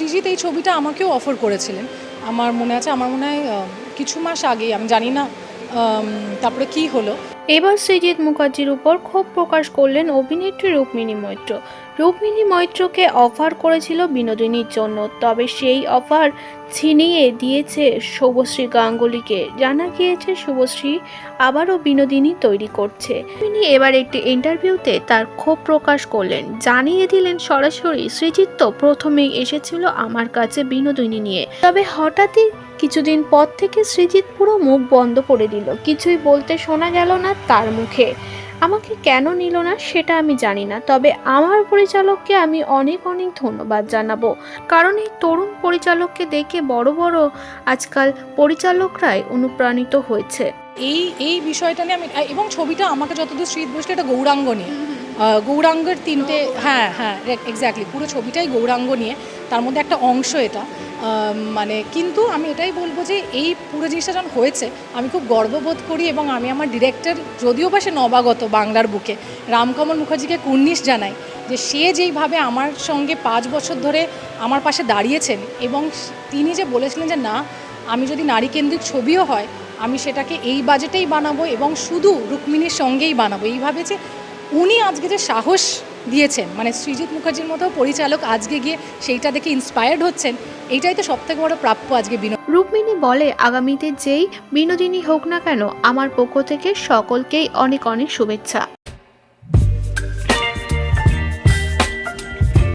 সৃজিত এই ছবিটা আমাকেও অফার করেছিলেন। আমার মনে আছে, আমার মনে হয় কিছু মাস আগেই, আমি জানি না তারপরে কি হলো। এবার সৃজিত মুখার্জির উপর ক্ষোভ প্রকাশ করলেন অভিনেত্রী রুক্মিণী মৈত্র। রুক্মিণী মৈত্রকে অফার করেছিল বিনোদিনীর জন্য, তবে সেই অফার ছিনিয়ে দিয়েছে শুভশ্রী গাঙ্গুলিকে। জানা গিয়েছে, শুভশ্রী আবারও বিনোদিনী তৈরি করছে। তিনি এবার একটি ইন্টারভিউতে তার ক্ষোভ প্রকাশ করলেন। জানিয়ে দিলেন সরাসরি সৃজিত তো প্রথমেই এসেছিল আমার কাছে বিনোদিনী নিয়ে। তবে হঠাৎই কিছুদিন পর থেকে সৃজিত পুরো মুখ বন্ধ করে দিল। কিছুই বলতে শোনা গেল না তার মুখে। আমাকে কেন নিল না সেটা আমি জানি না, তবে আমার পরিচালককে আমি অনেক অনেক ধন্যবাদ জানাব। কারণ এই তরুণ পরিচালককে দেখে বড় বড় আজকাল পরিচালকরাই অনুপ্রাণিত হয়েছে। এই এই বিষয়টা নিয়ে আমি, এবং ছবিটা আমাকে যতদূর শীত বসলে এটা গৌরাঙ্গ নিয়ে। গৌরাঙ্গের তিনটে হ্যাঁ হ্যাঁ এক্স্যাক্টলি পুরো ছবিটাই গৌরাঙ্গ নিয়ে, তার মধ্যে একটা অংশ এটা। মানে কিন্তু আমি এটাই বলব যে এই পুরো জিনিসটা যখন হয়েছে, আমি খুব গর্ববোধ করি এবং আমি আমার ডিরেক্টর যদিও বা সে নবাগত বাংলার বুকে, রামকমল মুখার্জিকে কুর্নিশ জানাই যে সে যেইভাবে আমার সঙ্গে পাঁচ বছর ধরে আমার পাশে দাঁড়িয়েছেন এবং তিনি যে বলেছিলেন যে না, আমি যদি নারী কেন্দ্রিক ছবিও হয়, আমি সেটাকে এই বাজেটেই বানাবো এবং শুধু রুক্মিণীর সঙ্গেই বানাবো। এইভাবে যে উনি আজকে যে সাহস দিয়েছেন মানে সৃজিৎ মুখার্জির মতো পরিচালক আজকে গিয়ে সেইটা দেখে ইন্সপায়ার্ড হচ্ছেন, এইটাই তো সব থেকে বড় প্রাপ্য আজকে বিনোদ রুক্মিণী বলে, আগামীতে যেই বিনোদিনী হোক না কেন, আমার পক্ষ থেকে সকলকেই অনেক অনেক শুভেচ্ছা।